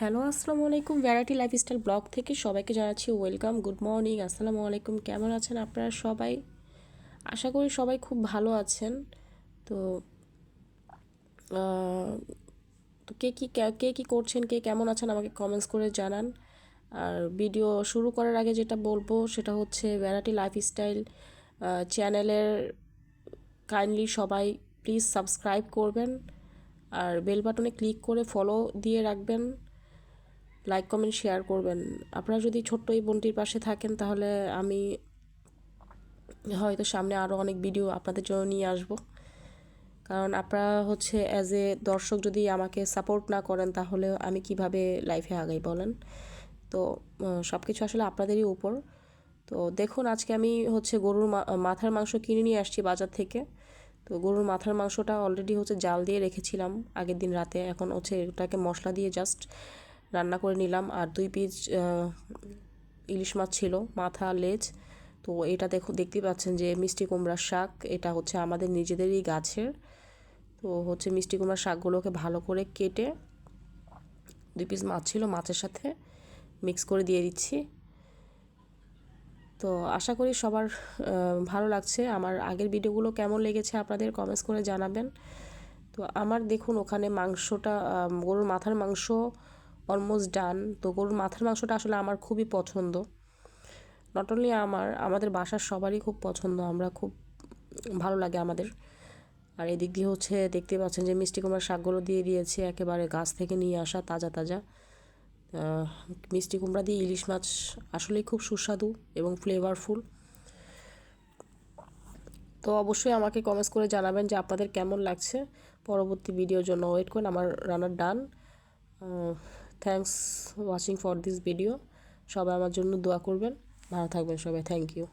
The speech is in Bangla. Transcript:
হ্যালো, আসসালামু আলাইকুম। ভ্যারাইটি লাইফস্টাইল ব্লগ থেকে সবাইকে জানাচ্ছি ওয়েলকাম গুড মর্নিং আসসালামু আলাইকুম। কেমন আছেন আপনারা সবাই? আশা করি সবাই খুব ভালো আছেন। তো তো কে কী কে, কী করছেন, কে কেমন আছেন আমাকে কমেন্টস করে জানান। আর ভিডিও শুরু করার আগে যেটা বলব সেটা হচ্ছে ভ্যারাইটি লাইফস্টাইল চ্যানেলের কাইন্ডলি সবাই প্লিজ সাবস্ক্রাইব করবেন। আর বেল বাটনে ক্লিক করে ফলো দিয়ে রাখবেন। লাইক কমেন্ট শেয়ার করবেন। আপনারা যদি ছোট্ট এই বোনটির পাশে থাকেন, তাহলে আমি হয়তো সামনে আরও অনেক ভিডিও আপনাদের জন্য নিয়ে আসব। কারণ আপনারা হচ্ছে অ্যাজ এ দর্শক যদি আমাকে সাপোর্ট না করেন, তাহলে আমি কীভাবে লাইফে আগাই বলেন? তো সব কিছু আসলে আপনাদেরই উপর। তো দেখুন, আজকে আমি হচ্ছে গরুর মাথার মাংস কিনে নিয়ে আসছি বাজার থেকে। তো গরুর মাথার মাংসটা অলরেডি হচ্ছে জাল দিয়ে রেখেছিলাম আগের দিন রাতে। এখন হচ্ছে এটাকে মশলা দিয়ে জাস্ট রান্না করে নিলাম। আর দুই পিস ইলিশ মাছ ছিল, মাথা, লেজ। তো এটা দেখো, দেখতেই পাচ্ছেন যে মিষ্টি কুমড়ার শাক, এটা হচ্ছে আমাদের নিজেদেরই গাছের। তো হচ্ছে মিষ্টি কুমড়ার শাকগুলোকে ভালো করে কেটে দুই পিস মাছ ছিল, মাছের সাথে মিক্স করে দিয়ে দিচ্ছি। তো আশা করি সবার ভালো লাগছে। আমার আগের ভিডিওগুলো কেমন লেগেছে আপনাদের কমেন্টস করে জানাবেন। তো আমার দেখুন, ওখানে মাংসটা গরুর মাথার মাংস অলমোস্ট ডান তো গরুর মাথার মাংসটা আসলে আমার খুবই পছন্দ। নট অনলি আমার, আমাদের বাসার সবারই খুব পছন্দ। আমরা খুব ভালো লাগে আমাদের। আর এদিক দিয়ে হচ্ছে দেখতে পাচ্ছেন যে মিষ্টি কুমড়ার শাকগুলো দিয়ে দিয়েছে একেবারে গাছ থেকে নিয়ে আসা তাজা তাজা। মিষ্টি কুমড়া দিয়ে ইলিশ মাছ আসলেই খুব সুস্বাদু এবং ফ্লেভারফুল তো অবশ্যই আমাকে কমেন্টস করে জানাবেন যে আপনাদের কেমন লাগছে। পরবর্তী ভিডিওর জন্য ওয়েট করুন, আমার রান্নার done thanks watching for this video সবাই আমার জন্য দোয়া করবেন। ভালো থাকবেন সবাই। Thank you